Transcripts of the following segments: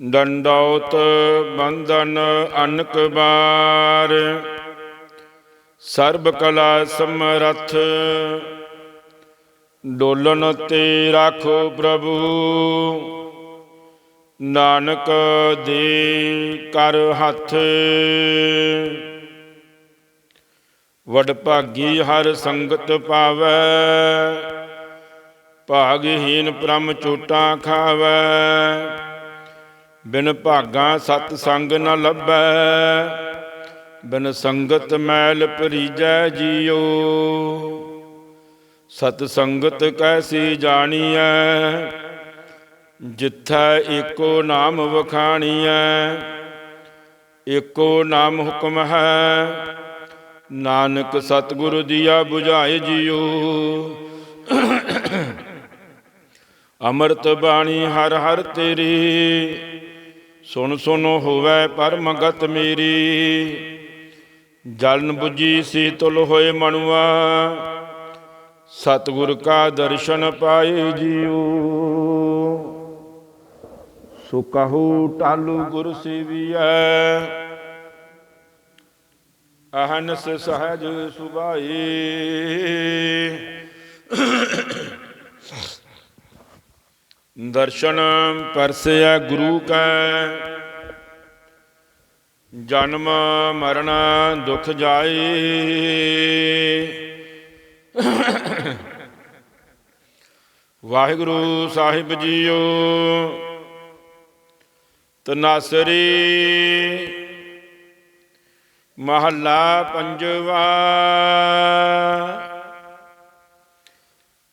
ਡੰਡੌਤ ਬੰਧਨ ਅਨਕ ਬਾਰ, ਸਰਬ ਕਲਾ ਸਮਰਥ, ਡੋਲਨ ਤੇ ਰਾਖੋ ਪ੍ਰਭੂ। ਨਾਨਕ ਦੇ ਕਰ ਹੱਥ, ਵਡ ਭਾਗੀ ਹਰ ਸੰਗਤ ਪਾਵੈ, ਭਾਗਹੀਨ ਪ੍ਰਮ ਚੋਟਾਂ ਖਾਵੈ। ਬਿਨ ਭਾਗਾ ਸਤ ਸੰਗ ਨ ਲੱਭੈ, ਬਿਨ ਸੰਗਤ ਮੈਲ ਪਰੀਜੈ ਜੀਓ ਸਤ ਸੰਗਤ ਕੈਸੀ ਜਾਣੀਐ, ਜਿੱਥੈ ਏਕੋ ਨਾਮ ਵਖਾਣੀਐ। ਏਕੋ ਨਾਮ ਹੁਕਮ ਹੈ, ਨਾਨਕ ਸਤਿਗੁਰੂ ਦੀਆ 부ਝਾਏ ਜੀਓ ਅੰਮ੍ਰਿਤ ਬਾਣੀ ਹਰ ਹਰ ਤੇਰੀ ਸੁਣ ਸੁਣ ਹੋਵੇ ਪਰਮ ਮੇਰੀ। ਜਲਨ 부ਜੀ ਸੀਤਲ ਹੋਏ ਮਨੁਆ ਸਤਿਗੁਰ ਕਾ ਦਰਸ਼ਨ ਪਾਏ ਜੀਓ ਸੋ ਕਹੂ ਟਾਲੂ ਗੁਰ ਸੇਵੀਐ। ਅਹਨਸ ਸਹਜ ਸੁਭਾਈ ਦਰਸ਼ਨ ਪਰਸਿਆ ਗੁਰੂ ਕੈ। ਜਨਮ ਮਰਨ ਦੁਖ ਜਾਈ ਵਾਹਿਗੁਰੂ ਸਾਹਿਬ ਜੀਓ ਤਨਾਸਰੀ ਮਹੱਲਾ ਪੰਜਵਾ।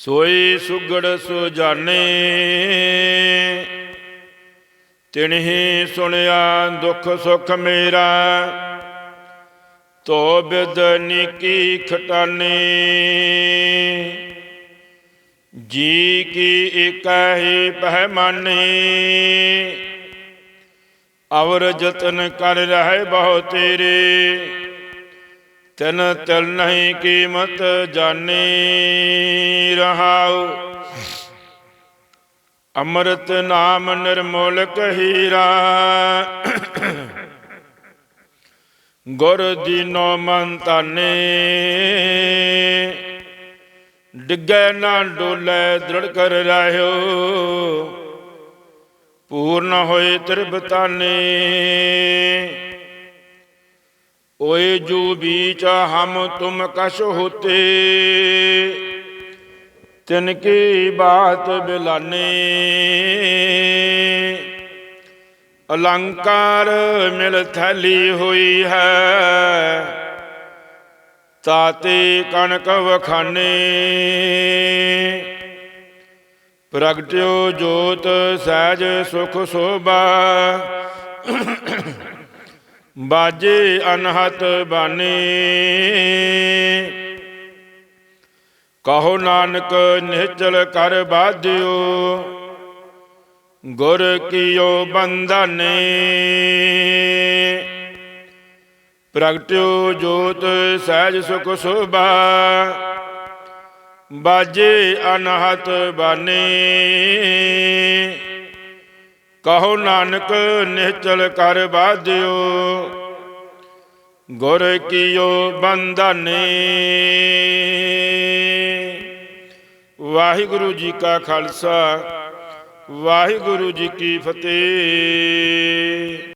ਸੋਈ ਸੁਗੜ ਸੁਜਾਨੇ ਤਿਨਹੀ ਸੁਣਿਆ ਦੁੱਖ ਸੁਖ ਮੇਰਾ ਤੋ ਬਿਦ ਨਿਕੀ ਖਟਾਨੀ। ਜੀ ਕੀ ਇਕੈ ਹੀ ਪਹਿ ਅਵਰ ਜਤਨ ਕਰ ਰਹੇ ਬਹੁ ਤੇਰੇ। ਤਨ ਤਿਲ ਨਹੀਂ ਕੀਮਤ ਜਾਣੀ ਰਹਾਉ। ਅੰਮ੍ਰਿਤ ਨਾਮ ਨਿਰਮੋਲਕ ਹੀਰਾ। ਗੁਰ ਦੀਨੋ ਮਨ ਤਾਨੇ ਡਿੱਗੈ ਨਾ ਡੋਲੇ ਦ੍ਰਿੜ ਕਰ ਰਹਿਓ ਪੂਰਨ ਹੋਏ ਤ੍ਰਿਬਤਾਨੇ ओए जो बीच हम तुम कश होते तिनकी बात बिलाने अलंकार मिल थली हुई है ताते कनक वखाने प्रगट्यो जोत सहज सुख शोभा ਬਾਜੇ ਅਨਹਤ ਬਾਣੀ ਕਹੋ ਨਾਨਕ, ਨਿਹਚਲ ਕਰ ਬਾਧਿਓ, ਗੁਰ ਕੀਓ ਬੰਧਨੇ। ਪ੍ਰਗਟਿਓ ਜੋਤ ਸਹਿਜ ਸੁਖ ਸੁਭਾ, ਬਾਜੇ ਅਨਹਤ ਬਾਣੀ ਕਹੋ ਨਾਨਕ ਨਿਹਚਲ ਕਰ ਬਾਧਿਓ ਗੁਰ ਕੀਓ ਬੰਧਨੇ। ਵਾਹਿਗੁਰੂ ਜੀ ਕਾ ਖਾਲਸਾ, ਵਾਹਿਗੁਰੂ ਜੀ ਕੀ ਫਤਿਹ।